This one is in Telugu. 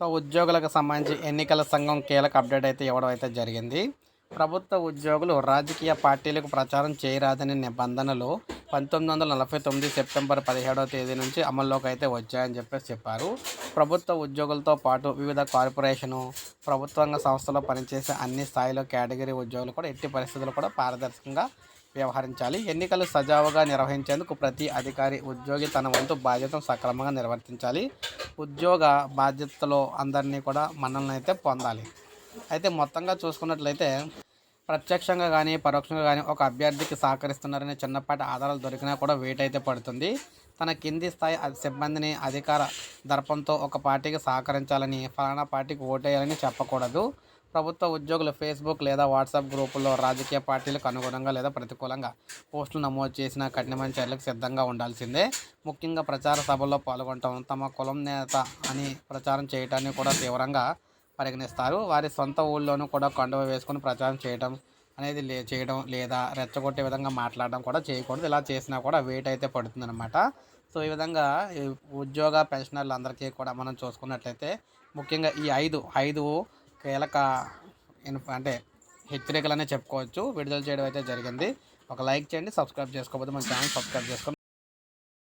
సో ఉద్యోగులకు సంబంధించి ఎన్నికల సంఘం కీలక అప్డేట్ అయితే ఇవ్వడం అయితే జరిగింది. ప్రభుత్వ ఉద్యోగులు రాజకీయ పార్టీలకు ప్రచారం చేయరాదనే నిబంధనలు పంతొమ్మిది వందల నలభై తొమ్మిది సెప్టెంబర్ పదిహేడవ తేదీ నుంచి అమల్లోకి అయితే వచ్చాయని చెప్పేసి చెప్పారు. ప్రభుత్వ ఉద్యోగులతో పాటు వివిధ కార్పొరేషను ప్రభుత్వంగ సంస్థలో పనిచేసే అన్ని స్థాయిలో కేటగిరీ ఉద్యోగులు కూడా ఎట్టి పరిస్థితులు కూడా పారదర్శకంగా వ్యవహరించాలి. ఎన్నికలు సజావుగా నిర్వహించేందుకు ప్రతి అధికారి ఉద్యోగి తన వంతు బాధ్యతను సక్రమంగా నిర్వర్తించాలి. ఉద్యోగ బాధ్యతలో అందరినీ కూడా మనల్ని అయితే పొందాలి. అయితే మొత్తంగా చూసుకున్నట్లయితే ప్రత్యక్షంగా కానీ పరోక్షంగా కానీ ఒక అభ్యర్థికి సహకరిస్తున్నారనే చిన్నపాటి ఆధారాలు దొరికినా కూడా వెయిట్ అయితే పడుతుంది. తన కింది స్థాయి సిబ్బందిని అధికార దర్పంతో ఒక పార్టీకి సహకరించాలని ఫలానా పార్టీకి ఓటేయాలని చెప్పకూడదు. ప్రభుత్వ ఉద్యోగులు ఫేస్బుక్ లేదా వాట్సాప్ గ్రూపుల్లో రాజకీయ పార్టీలకు అనుగుణంగా లేదా ప్రతికూలంగా పోస్టులు నమోదు చేసిన కఠినమైన చర్యలకు సిద్ధంగా ఉండాల్సిందే. ముఖ్యంగా ప్రచార సభల్లో పాల్గొనటం తమ కులం నేత అని ప్రచారం చేయటాన్ని కూడా తీవ్రంగా పరిగణిస్తారు. వారి సొంత ఊళ్ళోనూ కూడా కండువ వేసుకొని ప్రచారం చేయడం అనేది లే చేయడం లేదా రెచ్చగొట్టే విధంగా మాట్లాడడం కూడా చేయకూడదు. ఇలా చేసినా కూడా వెయిట్ అయితే పడుతుందన్నమాట. సో ఈ విధంగా ఉద్యోగ పెన్షనర్లు అందరికీ కూడా మనం చూసుకున్నట్లయితే ముఖ్యంగా ఈ ఐదు ఐదు కీలక ఇన్ఫ- అంటే హెచ్చరికలనే చెప్పుకోవచ్చు. విడుదల చేయడం అయితే జరిగింది. ఒక లైక్ చేయండి సబ్స్క్రైబ్ చేసుకోకపోతే మన ఛానల్ సబ్స్క్రైబ్ చేసుకోండి